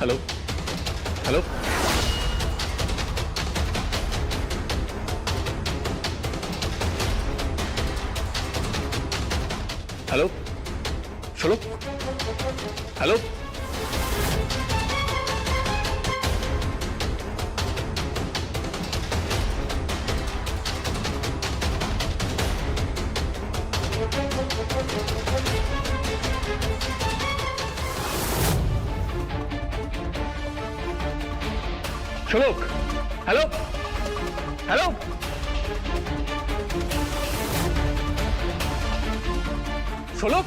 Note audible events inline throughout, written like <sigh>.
Hello hello hello শোনো hello Sholok hello? Hello? Sholok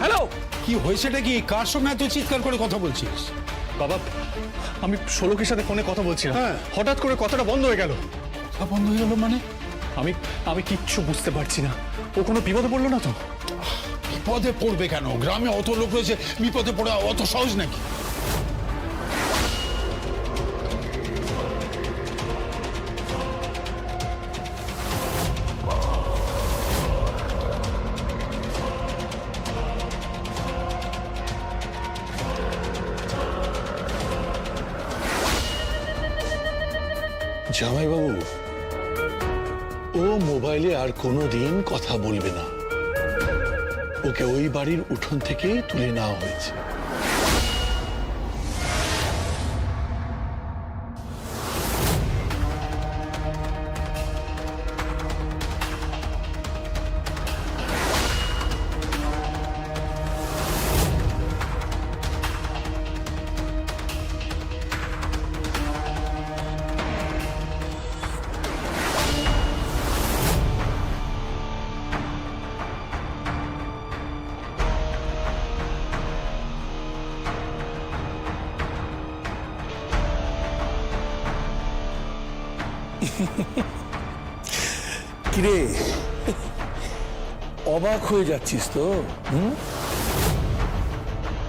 hello? কি হয়েছেটা কি? কার সঙ্গে এত চিৎকার করে কথা বলছিস? বাবা আমি শোলকের সাথে ফোনে কথা বলছিলাম। হ্যাঁ। হঠাৎ করে কথাটা বন্ধ হয়ে গেল। কথা বন্ধ হয়ে গেল মানে? আমি আমি কিচ্ছু বুঝতে পারছি না। ও কোনো বিপদে পড়ল না তো? বিপদে পড়বে কেন? গ্রামে অত লোক রয়েছে বিপদে পড়া অত সহজ নাকি? জামাইবাবু, ও মোবাইলে আর কোনো দিন কথা বলবে না। ওকে ওই বাড়ির উঠোন থেকে তুলে নেওয়া হয়েছে। <laughs> কিরে? অবাক হয়ে যাচ্ছিস তো, হুম?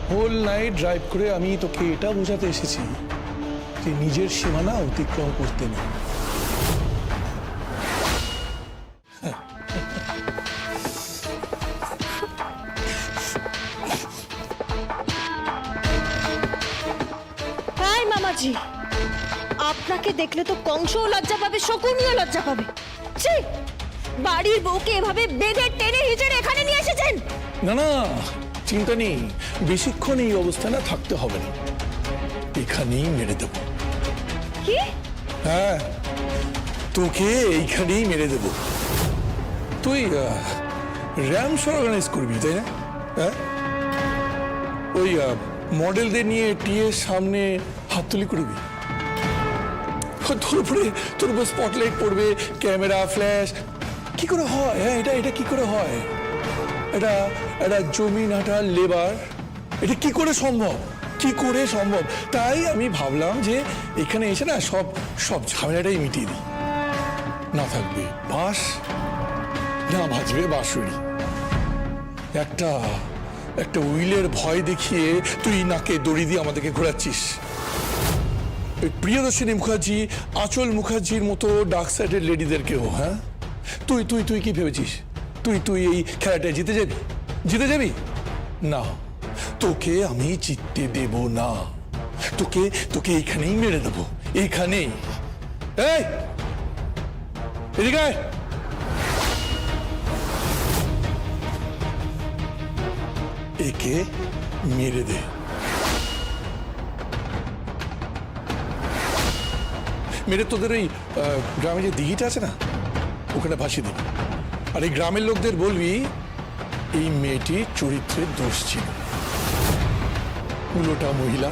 হোল নাইট ড্রাইভ করে আমি তোকে এটা বোঝাতে এসেছি যে নিজের সীমানা অতিক্রম করতে নেই। মামাজি। আপনাকে দেখলে তো কংসও লজ্জা পাবে শকুনিও লজ্জা পাবে। ছি! বাড়ির বউকে এভাবে বেঁধে টেনে হিচড়ে এখানে নিয়ে এসেছেন? না না চিন্তা নেই। বেশিক্ষণ এই অবস্থানে থাকতে হবে না। এখানেই মেরে দেবো। কি? হ্যাঁ তোকে এইখানেই মেরে দেব। তুই র্যাম্স অর্গানাইজ করবি তাই না? হ্যাঁ? ওই মডেলদের নিয়ে টিয়ের সামনে হাততালি করবি। তোর উপরে, তোর উপর স্পটলাইট পড়বে ক্যামেরা ফ্ল্যাশ কি করে হয়? হ্যাঁ এটা এটা কি করে হয়? এটা এটা জমি নাটার লেবার এটা কি করে সম্ভব? কি করে সম্ভব? তাই আমি ভাবলাম যে এখানে এসে না সব সব ঝামেলাটাই মিটিয়ে দিই। না থাকবে বাঁশ, না বাজবে বাঁশুড়ি একটা একটা উইলের ভয় দেখিয়ে তুই নাকে দড়ি দিয়ে আমাদেরকে ঘোরাচ্ছিস। প্রিয়দর্শিনী মুখার্জি, আঁচল মুখার্জির মতো ডার্ক সাইডের লেডিদেরকেও হ্যাঁ? তুই তুই তুই কি ভেবেছিস? তুই তুই এই খেলাটায় জিতে যাবি? জিতে যাবি? না। তোকে আমি জিততে দেব না। তোকে তোকে এইখানেই মেরে দেবো। এইখানেই। একে মেরে দে। মেরে তোদের ওই গ্রামে যে দিঘিটা আছে না, ওখানে ভাসিয়ে দিবি। আর এই গ্রামের লোকদের বলবি, এই মেয়েটির চরিত্রের দোষ ছিল। উলোটা মহিলা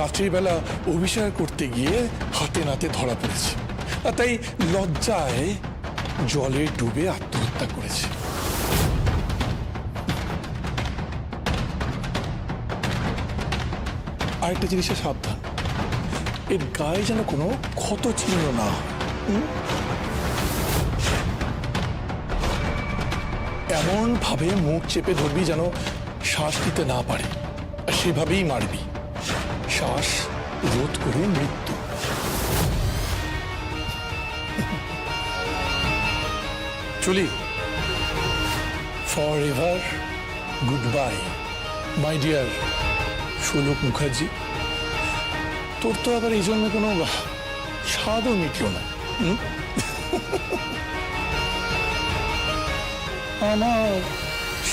রাত্রিবেলা অভিসার করতে গিয়ে হাতে নাতে ধরা পড়েছে। আর তাই লজ্জায় জলে ডুবে আত্মহত্যা করেছে। আরেকটা জিনিসের সাবধান। এর গায়ে যেন কোনো ক্ষত চিহ্ন না হয়। হুম? এমন ভাবে মুখ চেপে ধরবি যেন শ্বাস দিতে না পারে সেভাবেই মারবি শ্বাস রোধ করে মৃত্যু চলি forever goodbye my dear Sholok Mukherjee তোর তো আবার এই জন্য কোনো স্বাদও মিটল না? আমার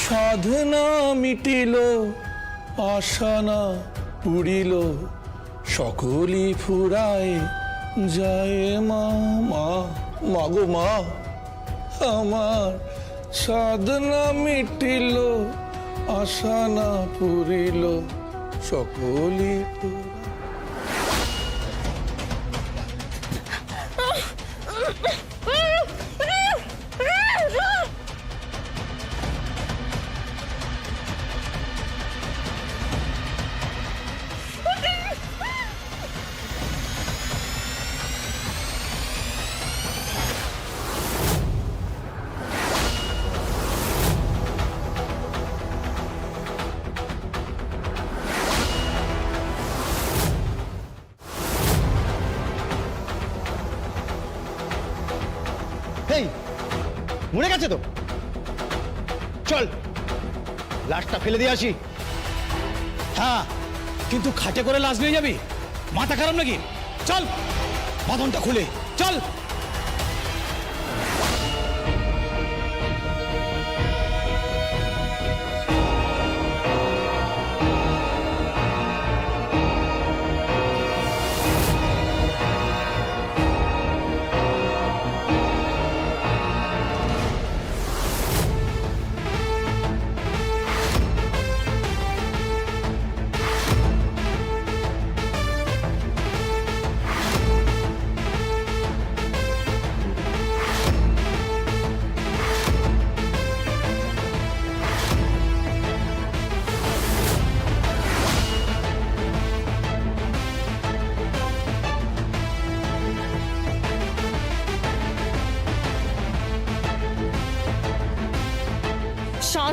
সাধনা মিটিল আশা না পুরিল সকলই ফুরায় যায় মা মা মাগো মা আমার সাধনা মিটিল আশা না পুরিল, সকলই ফুরায় মরে গেছে তো। চল, লাশটা ফেলে দিয়ে আসি। হ্যাঁ কিন্তু খাটে করে লাশ নিয়ে যাবি? মাথা খারাপ নাকি? চল, বাঁধনটা খুলে। চল।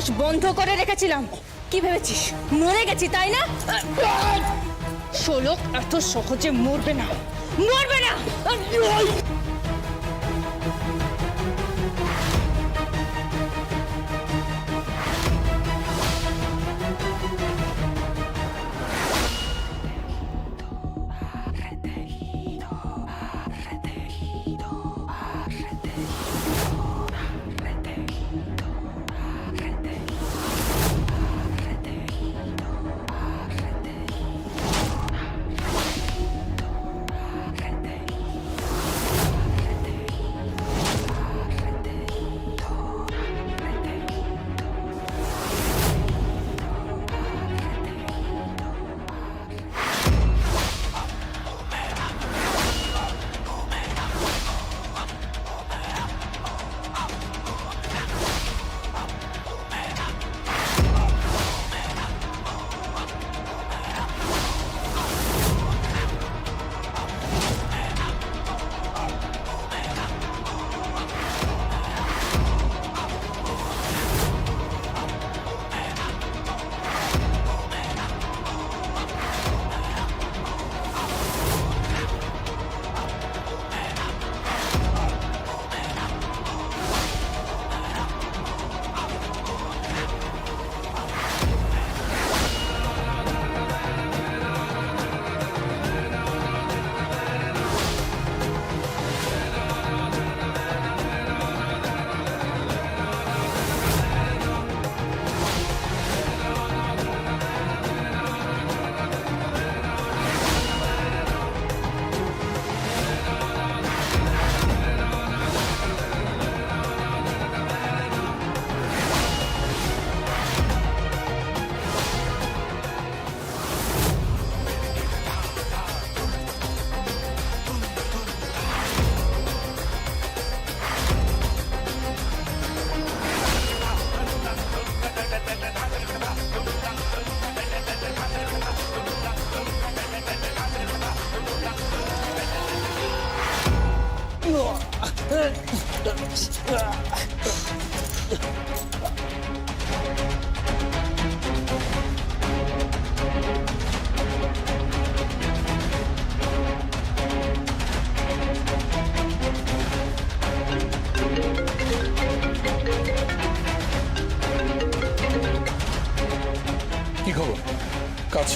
শ্বাস বন্ধ করে রেখেছিলাম। কি ভেবেছিস? মরে গেছি, তাই না? শোলক এত সহজে মরবে না। মরবে না!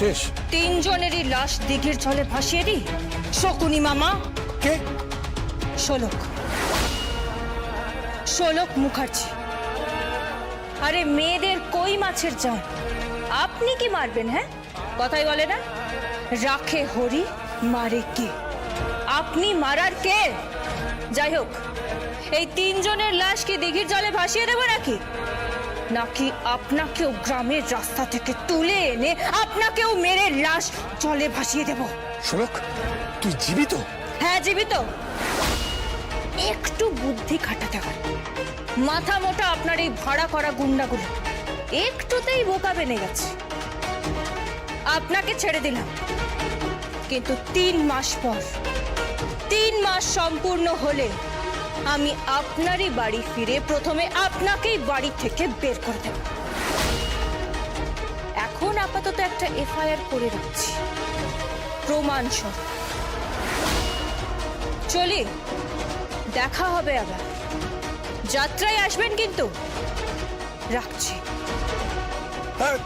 শেষ? তিনজনেরই লাশ দিঘির জলে ভাসিয়ে দিই। শকুনি মামা। কে? শোলক। শোলক মুখার্জি। আরে মেয়েদের কই মাছের জান আপনি কি মারবেন হ্যাঁ? কথাই বলে না। রাখে হরি মারে কে? আপনি মারার কে? যাই হোক এই তিনজনের লাশ কি দিঘির জলে ভাসিয়ে দেবো নাকি? নাকি আপনাকেও গ্রামের রাস্তা থেকে তুলে এনে আপনাকেও মেরে লাশ জলে ভাসিয়ে দেবো। শোলক তুই জীবিত? হ্যাঁ জীবিত। একটু বুদ্ধি খাটাতে হয়। মাথা মোটা আপনার এই ভাড়া করা গুন্ডাগুলো। একটুতেই বোকা বেনে গেছে। আপনাকে ছেড়ে দিলাম। কিন্তু তিন মাস পর তিন মাস সম্পূর্ণ হলে আমি আপনারই বাড়ি ফিরে প্রথমে আপনাকেই বাড়ি থেকে বের করে দেব। এখন আপাতত একটা এফআইআর করে রাখছি। প্রমাণ সহ চলি, দেখা হবে আবার। যাত্রায় আসবেন কিন্তু। রাখছি। হ্যাঁ।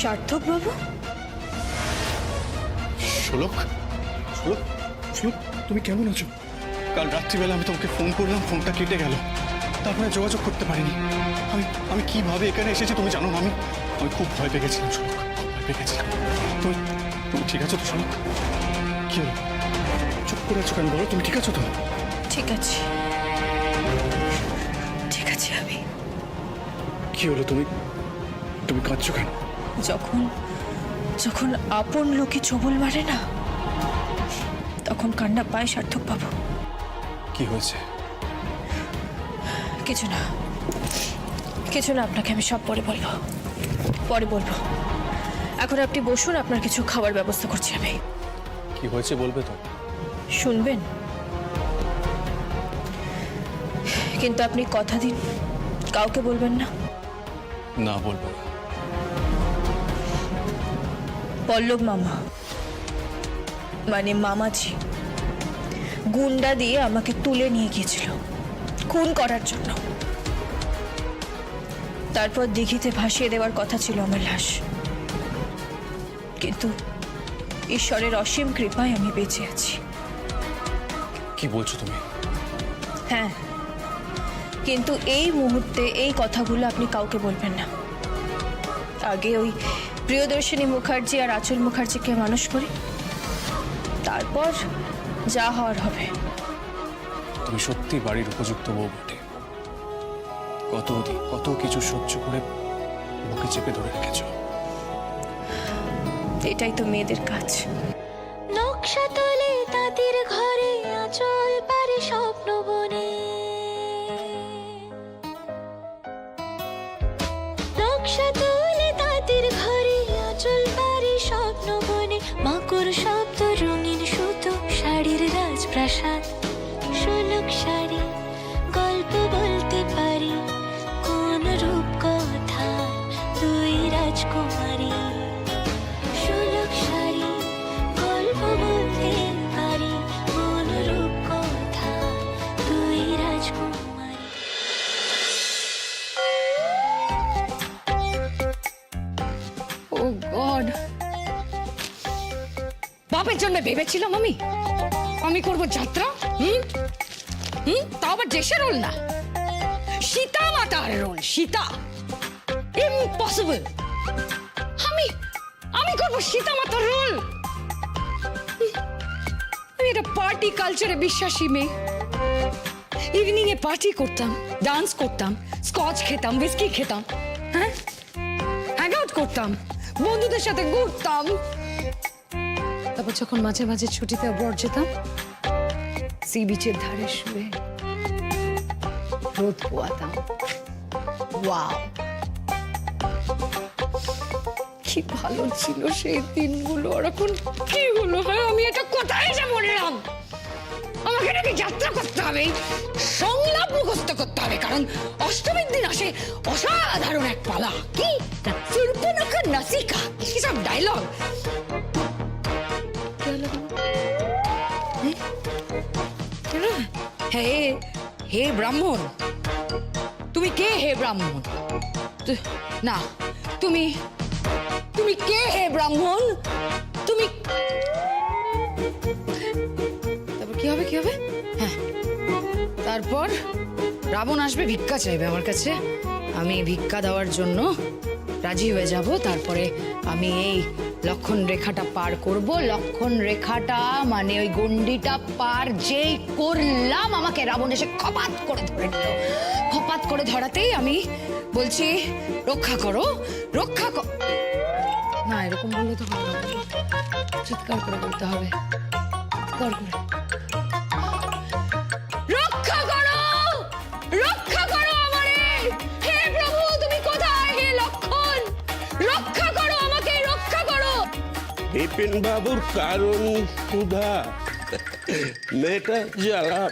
সার্থক বাবু? শোলক শোলক শোলক তুমি কেমন আছো? কাল রাত্রিবেলা আমি তোমাকে ফোন করলাম ফোনটা কেটে গেল। তারপরে যোগাযোগ করতে পারিনি। আমি আমি কীভাবে এখানে এসেছি তুমি জানো না আমি আমি খুব ভয় পেয়ে গেছিলাম খুব ভয় পেয়ে গেছিলাম। তুমি তুমি ঠিক আছো তো শোলক কি হলো? চুপ করে আছো কেন বলো? তুমি ঠিক আছো তো? ঠিক আছে। ঠিক আছে আমি। কি হলো তুমি? তুমি কাঁদছো কেন? যখন যখন আপন লোকে চবল মারে না তখন কান্না পায় সার্থক বাবু। কি হয়েছে? কিছু না কিছু না আপনাকে আমি সব পরে বলব। পরে বলব। এখন আপনি বসুন আপনার কিছু খাবার ব্যবস্থা করছি আমি। কি হয়েছে বলবে তো? শুনবেন। কিন্তু আপনি কথা দিন কাউকে বলবেন না। না বলব না। পল্লব মামা। মানে মামাজি। গুন্ডা দিয়ে আমাকে তুলে নিয়ে গিয়েছিল। খুন করার জন্য। তারপর দিঘিতে ভাসিয়ে দেওয়ার কথা ছিল আমার লাশ। কিন্তু ঈশ্বরের অসীম কৃপায় আমি বেঁচে আছি। কি বলছো তুমি? হ্যাঁ। কিন্তু এই মুহূর্তে এই কথাগুলো আপনি কাউকে বলবেন না। আগে ওই প্রিয়দর্শিনী মুখার্জি আর আচল মুখার্জিকে মানুষ করি। তারপর যা হওয়ার হবে। তুমি সত্যি বাড়ির উপযুক্ত বউ বটে। কতদিন কত কিছু সহ্য করে বুকে চেপে ধরে রেখেছ। এটাই তো মেয়েদের কাজ। নকশা তোলে বাপের জন্য ভেবেছিলাম আমি আমি করব যাত্রা? হুম? হুম? তাও আবার দেশের রোল না। সীতা মাতার রোল, সীতা। ইম্পসিবল আমি আমি করব সীতা মাতার রোল। আমি একটা পার্টি কালচারে বিশ্বাসী মেয়ে। ইভিনিং এ পার্টি করতাম ডান্স করতাম স্কচ খেতাম বিস্কি খেতাম হ্যাঁ? হ্যাং আউট করতাম, বন্ধুদের সাথে ঘুরতাম। তারপর যখন মাঝে মাঝে ছুটিতে অব্রড যেতাম সি বিচের ধারে শুয়ে রোদ পোয়াতাম। কি ভালো ছিল সেই দিনগুলো এখন কি হলো হ্যাঁ আমি এটা কোথায় যে মরলাম আমাকে নাকি যাত্রা করতে হবে, সংলাপ মুখস্থ করতে হবে, কারণ অষ্টমীর দিন আসে অসাধারণ এক পালা। কি? সুরপনখা নাসিকা কি সব ডায়লগ হে হে ব্রাহ্মণ। তুমি কে হে ব্রাহ্মণ? না, তুমি তুমি কে হে ব্রাহ্মণ? তুমি, তারপর কি হবে কি হবে? হ্যাঁ তারপর রাবণ আসবে, ভিক্ষা চাইবে আমার কাছে। আমি ভিক্ষা দেওয়ার জন্য রাজি হয়ে যাব। তারপরে আমি এই লক্ষণ রেখাটা পার করব। লক্ষণ রেখাটা মানে ওই গন্ডিটা পার যেই করলাম, আমাকে রাবণ এসে খপাত করে ধরে নিল। খপাত করে ধরাতেই আমি বলছি, রক্ষা করো, রক্ষা কর না, এরকম বললে তো চিৎকার করে বলতে হবে। চিৎকার করে। বিপিন বাবুর কারণ ক্ষুধা। মেয়েটা জ্বালা,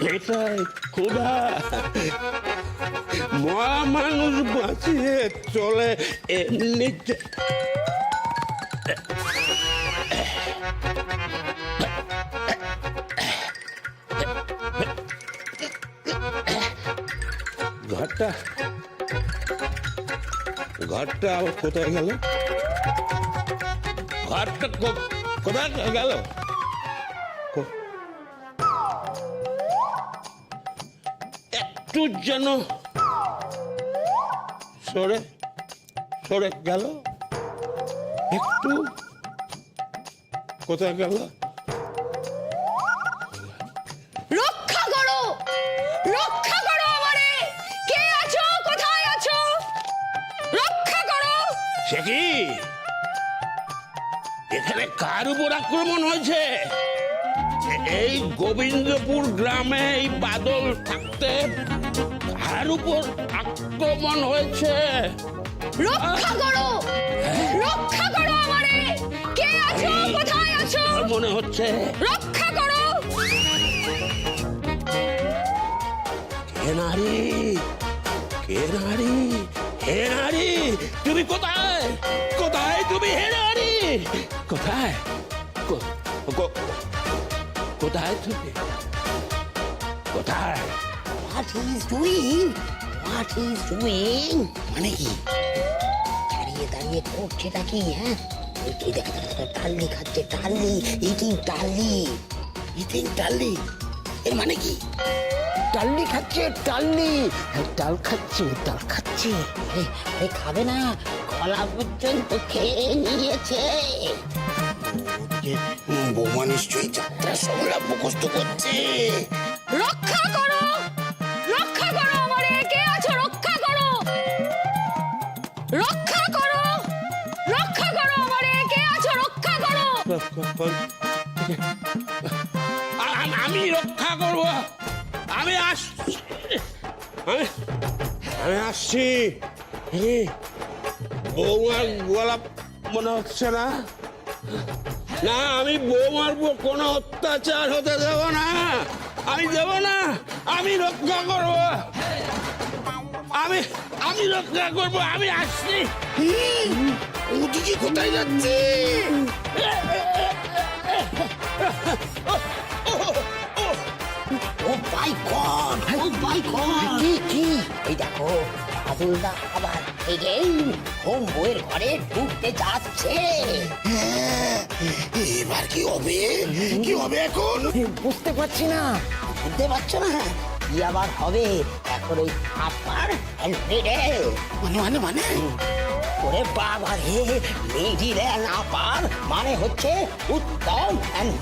মেয়েটাই ক্ষুধা। মরা মানুষ বাঁচিয়ে চলে এমনিতে। ঘরটা ঘরটা আবার কোথায় গেল? ঘরটা কোথায় গেল একটু যেন সরে সরে গেল একটু কোথায় গেল রক্ষা করো! রক্ষা করো এখানে কার উপর আক্রমণ হয়েছে? এই গোবিন্দপুর গ্রামে এই বাদল থাকতে কার উপর আক্রমণ হয়েছে? রক্ষা করো! রক্ষা করো আমারে! কে আছো? কোথায় আছো? মনে হচ্ছে রক্ষা করো! হে নারী? কে নারী? হে নারী তুমি কোথায়? কোথায় তুমি হে নারী? কোথায় কো- কো- কোথায় তুমি কোথায় What he's doing? What he's doing? মানে কি দাঁড়িয়ে দাঁড়িয়ে করছেটা কি হ্যাঁ এই কি দেখা দেখা দেখা টাল্লি খাচ্ছে টাল্লি ইটিং টাল্লি ইটিং টাল্লি এর মানে কি টাল্লি খাচ্ছে টাল্লি এই ডাল খাচ্ছে ডাল খাচ্ছে আরে আরে খাবে না কলা পর্যন্ত খেয়ে নিয়েছে। বৌমা নিশ্চয়ই যাত্রা সংলাপ মুখস্থ করছে। রক্ষা করো! রক্ষা করো আমারে! কে আছো? রক্ষা করো! রক্ষা করো! রক্ষা করো আমারে! কে আছো? রক্ষা করো! আমি রক্ষা করব। আমি আসছি। আমি আমি আসছি বৌমার গলা মনে হচ্ছে না। না আমি বৌমার কোনো অত্যাচার হতে দেব না। আমি দেব না আমি রক্ষা করব। আমি আমি রক্ষা করব আমি আসছি। ওদিকে কোথায় যাচ্ছে? ও মাই গড ও মাই গড কি কি? এই দেখো আবুলদা হোম বইয়ের ঘরে ঢুকতে যাচ্ছে। এবার কি হবে? কি হবে এখন? বুঝতে পারছি না। বুঝতে পারছ না? কি আবার হবে? এখন ওই আপার মিডল মানে মানে মানে? ওরে বাবা রে মিডিল অ্যান্ড আপার মানে হচ্ছে উত্তম অ্যান্ড